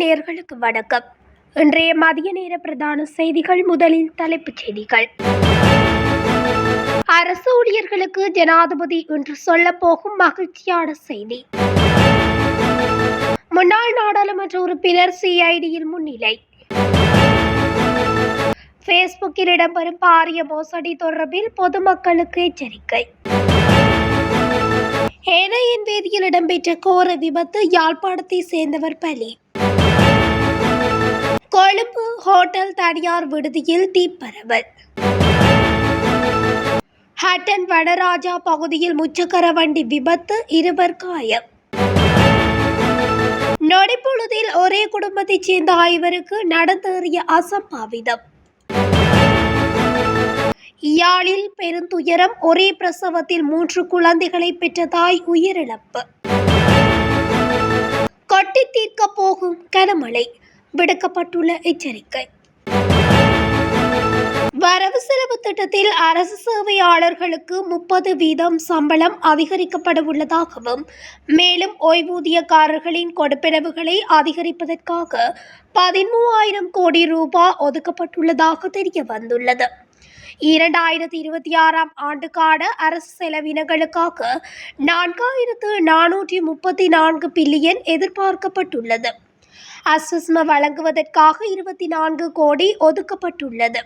நேர்களுக்கு வணக்கம். இன்றைய மதிய நேர பிரதான செய்திகள் முதலில் தலைப்புச் செய்திகள். அரசு ஊழியர்களுக்கு ஜனாதிபதி இன்று சொல்லப் போகும் மகிழ்ச்சியான செய்தி. முன்னாள் நாடாளுமன்ற உறுப்பினர் சிஐடியில் முன்னிலை. ஃபேஸ்புக்கில் இடம்பெறும் பாரிய மோசடி தொடர்பில் பொதுமக்களுக்கு எச்சரிக்கை. ஏனையின் வீதியில் இடம்பெற்ற கோர விபத்து யாழ்ப்பாணத்தை சேர்ந்தவர் பலி. கொழும்பு ஹோட்டல் தனியார் விடுதியில் தீப்பரவல். ஹட்டன் வடராஜா பகுதியில் முச்சக்கர வண்டி விபத்து இருவர் காயம். நொடிப்பொழுதில் ஒரே குடும்பத்தைச் சேர்ந்த ஐவருக்கு நடந்தேறிய அசம்பாவிதம். யாழில் பெருந்துயரம் ஒரே பிரசவத்தில் மூன்று குழந்தைகளை பெற்ற தாய் உயிரிழப்பு. கொட்டி தீர்க்க போகும் கனமழை. விடுக்கப்பட்டுள்ள எச்சரிக்கை. வரவு செலவு திட்டத்தில் அரசு சேவையாளர்களுக்கு முப்பது வீதம் சம்பளம் அதிகரிக்கப்பட உள்ளதாகவும் மேலும் ஓய்வூதியக்காரர்களின் கொடுப்பனவுகளை அதிகரிப்பதற்காக பதிமூவாயிரம் கோடி ரூபாய் ஒதுக்கப்பட்டுள்ளதாக தெரிய வந்துள்ளது. இரண்டாயிரத்தி இருபத்தி ஆறாம் ஆண்டுக்கான அரசு செலவினங்களுக்காக நான்காயிரத்து நானூற்றி முப்பத்தி நான்கு பில்லியன் எதிர்பார்க்கப்பட்டுள்ளது. அசுஸ்மா வழங்குவதற்காக இருபத்தி நான்கு கோடி ஒதுக்கப்பட்டுள்ளது.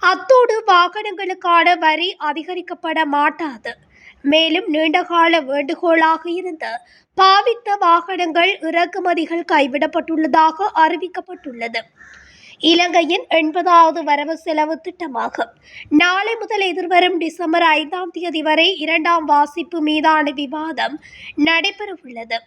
அத்தோடு வாகனங்களுக்கான வரி அதிகரிக்கப்பட மாட்டாது. மேலும் நீண்டகால வேண்டுகோளாக இருந்த பாவித்த வாகனங்கள் இறக்குமதிகள் கைவிடப்பட்டுள்ளதாக அறிவிக்கப்பட்டுள்ளது. இலங்கையின் எண்பதாவது வரவு செலவு திட்டமாகும். நாளை முதல் எதிர்வரும் டிசம்பர் ஐந்தாம் தேதி வரை இரண்டாம் வாசிப்பு மீதான விவாதம் நடைபெறவுள்ளது.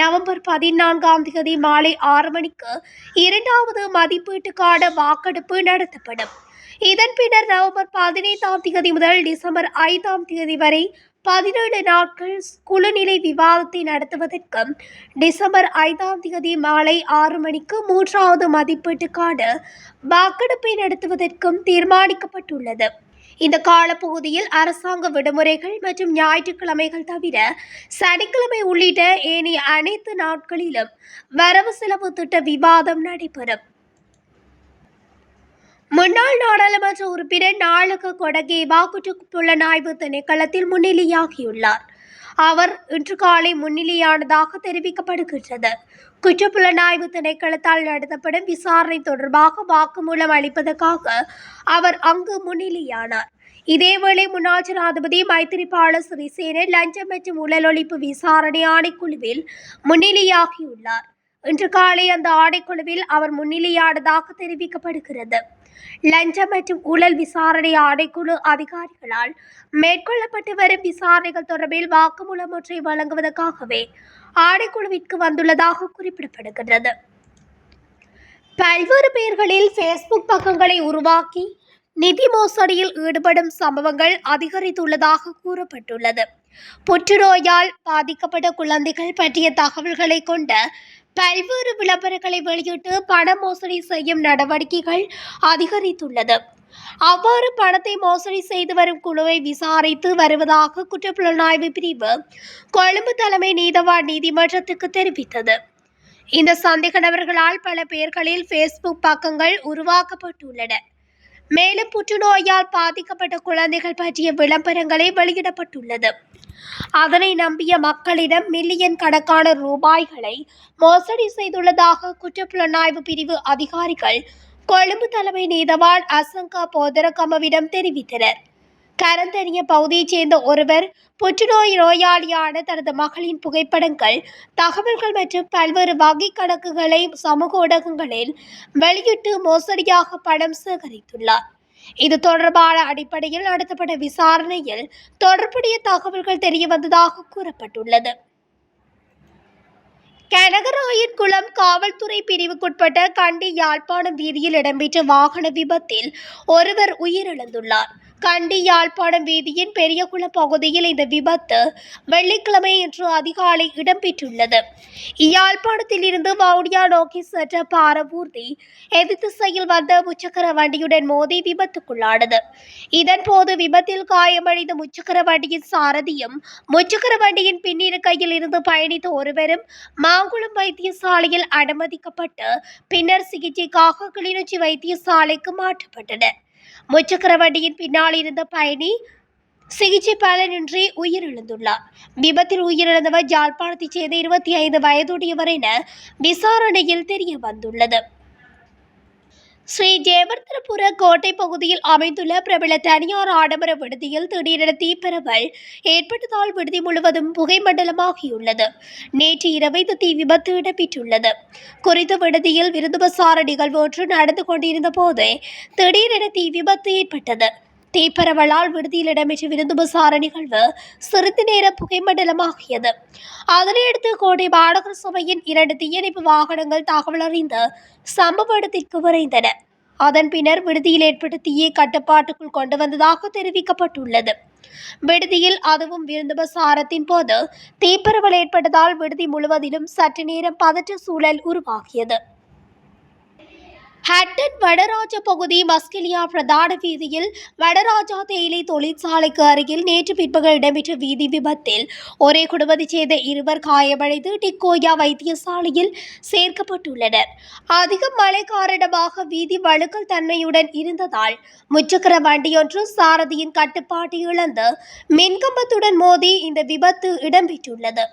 நவம்பர் பதினான்காம் தேதி மாலை ஆறு மணிக்கு இரண்டாவது மதிப்பீட்டுக்கான வாக்கெடுப்பு நடத்தப்படும். இதன் பின்னர் நவம்பர் பதினைந்தாம் தேதி முதல் டிசம்பர் ஐந்தாம் தேதி வரை பதினேழு நாட்கள் குழுநிலை விவாதத்தை நடத்துவதற்கும் டிசம்பர் ஐந்தாம் தேதி மாலை ஆறு மணிக்கு மூன்றாவது மதிப்பீட்டுக்கான வாக்கெடுப்பை நடத்துவதற்கும் தீர்மானிக்கப்பட்டுள்ளது. இந்த காலப்பகுதியில் அரசாங்க விடுமுறைகள் மற்றும் ஞாயிற்றுக்கிழமைகள் தவிர சனிக்கிழமை உள்ளிட்ட ஏனைய அனைத்து நாட்களிலும் வரவு செலவு திட்ட விவாதம் நடைபெறும். முன்னாள் நாடாளுமன்ற உறுப்பினர் நாளக கொடகேவா குற்றப்புலனாய்வு திணைக்களத்தில் முன்னிலையாகியுள்ளார். அவர் இன்று காலை முன்னிலையானதாக தெரிவிக்கப்படுகின்றது. குற்றப்புலனாய்வு திணைக்களத்தால் நடத்தப்படும் விசாரணை தொடர்பாக வாக்குமூலம் அளிப்பதற்காக அவர் அங்கு முன்னிலையானார். இதேவேளை முன்னாள் ஜனாதிபதி மைத்திரிபால சிறிசேன லஞ்சம் மற்றும் ஊழலொழிப்பு விசாரணை ஆணைக்குழுவில் முன்னிலையாகியுள்ளார். இன்று காலை அந்த ஆடைக்குழுவில் அவர் முன்னிலையானதாக தெரிவிக்கப்படுகிறது. லஞ்சம் மற்றும் ஊழல் விசாரணை ஆணைக்குழு அதிகாரிகளால் மேற்கொள்ளப்பட்டு வரும் விசாரணைகள் தொடர்பில் வாக்குமூலம் ஒன்றை வழங்குவதற்காகவே ஆணைக்குழுவிற்கு வந்துள்ளதாக குறிப்பிடப்படுகிறது பல்வேறு பெயர்களில் ஃபேஸ்புக் பக்கங்களை உருவாக்கி நிதி மோசடியில் ஈடுபடும் சம்பவங்கள் அதிகரித்துள்ளதாக கூறப்பட்டுள்ளது. புற்றுநோயால் பாதிக்கப்பட்ட குழந்தைகள் பற்றிய தகவல்களை கொண்ட பல்வேறு விளம்பரங்களை வெளியிட்டு பண மோசடி செய்யும் நடவடிக்கைகள் அதிகரித்துள்ளது. அவ்வாறு பணத்தை மோசடி செய்து வரும் குழுவை விசாரித்து வருவதாக குற்றப்புலனாய்வு பிரிவு கொழும்பு தலைமை நீதவான் நீதிமன்றத்துக்கு தெரிவித்தது. இந்த சந்தேக நபர்களால் பல பெயர்களில் ஃபேஸ்புக் பக்கங்கள் உருவாக்கப்பட்டுள்ளன. மேலும் புற்றுநோயால் பாதிக்கப்பட்ட குழந்தைகள் பற்றிய விளம்பரங்களை வெளியிடப்பட்டுள்ளது. அதனை நம்பிய மக்களிடம் மில்லியன் கணக்கான ரூபாய்களை மோசடி செய்துள்ளதாக குற்றப்புலனாய்வு பிரிவு அதிகாரிகள் கொழும்பு தலைமை நீதவான் அசங்கா போதரகமவிடம் தெரிவித்தனர். கரந்தறிய பகுதியைச் சேர்ந்த ஒருவர் புற்றுநோய் நோயாளியான தனது மகளின் புகைப்படங்கள் தகவல்கள் மற்றும் பல்வேறு வகை கணக்குகளை சமூக ஊடகங்களில் வெளியிட்டு மோசடியாக பணம் சேகரித்துள்ளார். இது தொடர்பான அடிப்படையில் நடத்தப்பட்ட விசாரணையில் தொடர்புடைய தகவல்கள் தெரியவந்ததாக கூறப்பட்டுள்ளது. கனகராயன் குளம் காவல்துறை பிரிவுக்குட்பட்ட கண்டி யாழ்ப்பாணம் வீதியில் இடம்பெற்ற வாகன விபத்தில் ஒருவர் உயிரிழந்துள்ளார். கண்டி யாழ்ப்பாணம் வீதியின் பெரியகுளம் பகுதியில் இந்த விபத்து வெள்ளிக்கிழமை இன்று அதிகாலை இடம்பெற்றுள்ளது. யாழ்ப்பாணத்தில் இருந்து வவுனியா நோக்கி சென்ற பாரபூர்த்தி எதிர் திசையில் வந்த முச்சக்கர வண்டியுடன் மோதி விபத்துக்குள்ளானது. இதன்போது விபத்தில் காயமடைந்த முச்சக்கர வண்டியின் சாரதியும் முச்சக்கர வண்டியின் பின்னிருக்கையில் இருந்து பயணித்த ஒருவரும் மாங்குளம் வைத்தியசாலையில் அனுமதிக்கப்பட்டு பின்னர் சிகிச்சைக்காக கிளிநொச்சி வைத்தியசாலைக்கு மாற்றப்பட்டனர். முச்சக்கர வண்டியின் பின்னால் இருந்த பயணி சிகிச்சை பலனின்றி உயிரிழந்துள்ளார். விபத்தில் உயிரிழந்தவர் ஜாழ்ப்பாணத்தைச் சேர்ந்த இருபத்தி ஐந்து வயதுடையவர் என விசாரணையில் தெரிய வந்துள்ளது ஸ்ரீ ஜெயவர்தனபுர கோட்டை பகுதியில் அமைந்துள்ள பிரபல தனியார் ஆடம்பர விடுதியில் திடீரென தீப்பரவல் ஏற்பட்டதால் விடுதி முழுவதும் புகைமண்டலமாகியுள்ளது. நேற்று இரவு இந்த தீ விபத்து இடம்பெற்றுள்ளது. குறித்த விடுதியில் விருதுபசார நிகழ்வு ஒன்று நடந்து கொண்டிருந்த போது திடீரென தீ விபத்து ஏற்பட்டது. தீப்பரவலால் விடுதியில் இடம்பெற்ற விருந்துபசார நிகழ்வு சிறிது நேர புகைமண்டலமாகியது. அதனையடுத்து கோட்டை மாநகர சபையின் இரண்டு தீயணைப்பு வாகனங்கள் தகவல் அறிந்து சம்பவ இடத்திற்கு விரைந்தன. அதன் பின்னர் விடுதியில் ஏற்பட்ட தீயை கட்டுப்பாட்டுக்குள் கொண்டு வந்ததாக தெரிவிக்கப்பட்டுள்ளது. விடுதியில் அதுவும் விருந்துபசாரத்தின் போது தீப்பரவல் ஏற்பட்டதால் விடுதி முழுவதிலும் சற்று நேரம் பதற்ற சூழல் உருவாகியது. ஹட்டன் வடராஜா பகுதி மஸ்கெலியா பிரதான வீதியில் வடராஜா தேயிலை தொழிற்சாலைக்கு அருகில் நேற்று பிற்பகல் இடம்பெற்ற வீதி விபத்தில் ஒரே குடும்பத்தைச் சேர்ந்த இருவர் காயமடைந்து டிக்கோயா வைத்தியசாலையில் சேர்க்கப்பட்டுள்ளனர். அதிக மழை காரணமாக வீதி வழுக்கல் தன்மையுடன் இருந்ததால் முச்சக்கர வண்டியொன்று சாரதியின் கட்டுப்பாட்டை இழந்து மின்கம்பத்துடன் மோதி இந்த விபத்து இடம்பெற்றுள்ளது.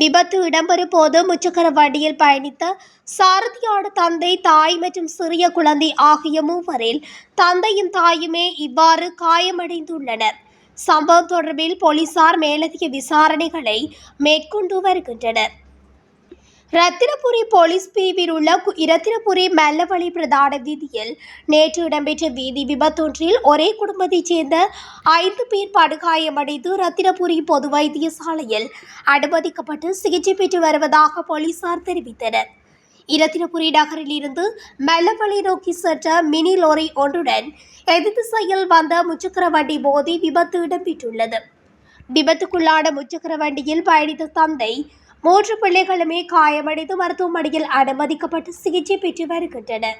விபத்து இடம்பெறும் போது முச்சக்கர வண்டியில் பயணித்த சாரதியான தந்தை தாய் மற்றும் சிறிய குழந்தை ஆகிய மூவரில் தந்தையும் தாயுமே இவ்வாறு காயமடைந்துள்ளனர். சம்பவம் தொடர்பில் போலீசார் மேலதிக விசாரணைகளை மேற்கொண்டு வருகின்றனர். ரத்தினபுரி போலீஸ் பிரிவில் உள்ள கு- இரத்தினபுரி மெல்லவழி பிரதான வீதியில் நேற்று இடம்பெற்ற வீதி விபத்தொன்றில் ஒரே குடும்பத்தைச் சேர்ந்த ஐந்து பேர் படுகாயமடைந்து ரத்தினபுரி பொது வைத்தியசாலையில் அனுமதிக்கப்பட்டு சிகிச்சை பெற்று வருவதாக போலீசார் தெரிவித்தனர். இரத்தினபுரி நகரிலிருந்து மெல்லவழி நோக்கி சென்ற மினி லோரி ஒன்றுடன் எதிர் திசையில் வந்த முச்சக்கர வண்டி மோதி விபத்து இடம்பெற்றுள்ளது. விபத்துக்குள்ளான முச்சக்கர வண்டியில் பயணித்த தந்தை மூன்று பிள்ளைகளுமே காயமடைந்து மருத்துவமனையில் அனுமதிக்கப்பட்டு சிகிச்சை பெற்று வருகின்றனர்.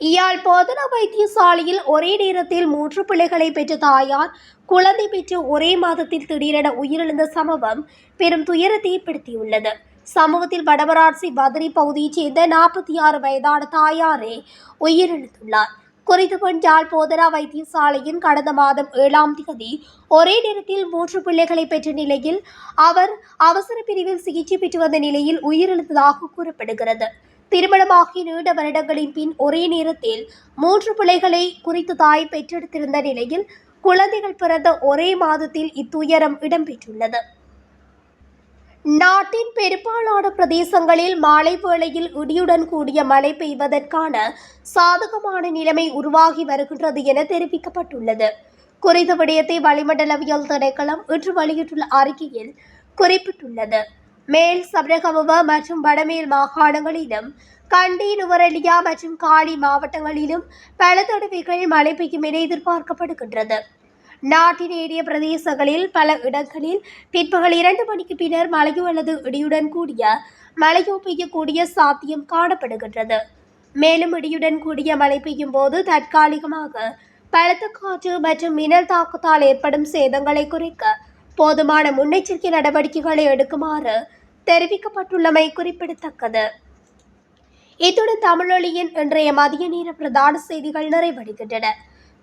இயாழ் போதனா வைத்தியசாலையில் ஒரே நேரத்தில் மூன்று பிள்ளைகளை பெற்ற தாயார் குழந்தை பெற்று ஒரே மாதத்தில் திடீரென உயிரிழந்த சம்பவம் பெரும் துயரத்தை ஏற்படுத்தியுள்ளது. சம்பவத்தில் வடமராட்சி பத்ரி பகுதியைச் சேர்ந்த நாற்பத்தி ஆறு வயதான தாயாரே உயிரிழந்துள்ளார். குறித்த பெண் யாழ் போதனா வைத்தியசாலையின் கடந்த மாதம் ஏழாம் தேதி ஒரே நேரத்தில் மூன்று பிள்ளைகளை பெற்ற நிலையில் அவர் அவசர பிரிவில் சிகிச்சை பெற்று வந்த நிலையில் உயிரிழந்ததாக கூறப்படுகிறது. திருமணமாகி நீண்ட வருடங்களின் பின் ஒரே நேரத்தில் மூன்று பிள்ளைகளை குறித்த தாய் பெற்றெடுத்திருந்த நிலையில் குழந்தைகள் பிறந்த ஒரே மாதத்தில் இத்துயரம் இடம்பெற்றுள்ளது. நாட்டின் பெரும்பாலான பிரதேசங்களில் மாலை வேளையில் இடியுடன் கூடிய மழை பெய்வதற்கான சாதகமான நிலைமை உருவாகி வருகின்றது என தெரிவிக்கப்பட்டுள்ளது. குறித்த விடயத்தை வளிமண்டலவியல் திணைக்களம் இன்று வெளியிட்டுள்ள அறிக்கையில் குறிப்பிட்டுள்ளது. மேல் சபரகமுவ மற்றும் வடமேல் மாகாணங்களிலும் கண்டி நுவரெலியா மற்றும் காலி மாவட்டங்களிலும் பல தடவைகள் மழை பெய்யும் என எதிர்பார்க்கப்படுகின்றது. நாட்டின் ஏரிய பிரதேசங்களில் பல இடங்களில் பிற்பகல் இரண்டு மணிக்கு பின்னர் மழையோ அல்லது இடியுடன் கூடிய மழையோ பெய்யக்கூடிய சாத்தியம் காணப்படுகின்றது. மேலும் இடியுடன் கூடிய மழை பெய்யும் போது தற்காலிகமாக பலத்த காற்று மற்றும் மின்னல் தாக்கத்தால் ஏற்படும் சேதங்களை குறைக்க போதுமான முன்னெச்சரிக்கை நடவடிக்கைகளை எடுக்குமாறு தெரிவிக்கப்பட்டுள்ளமை குறிப்பிடத்தக்கது. இத்துடன் தமிழொலியின் இன்றைய மதிய நேர பிரதான செய்திகள் நிறைவடைகின்றன.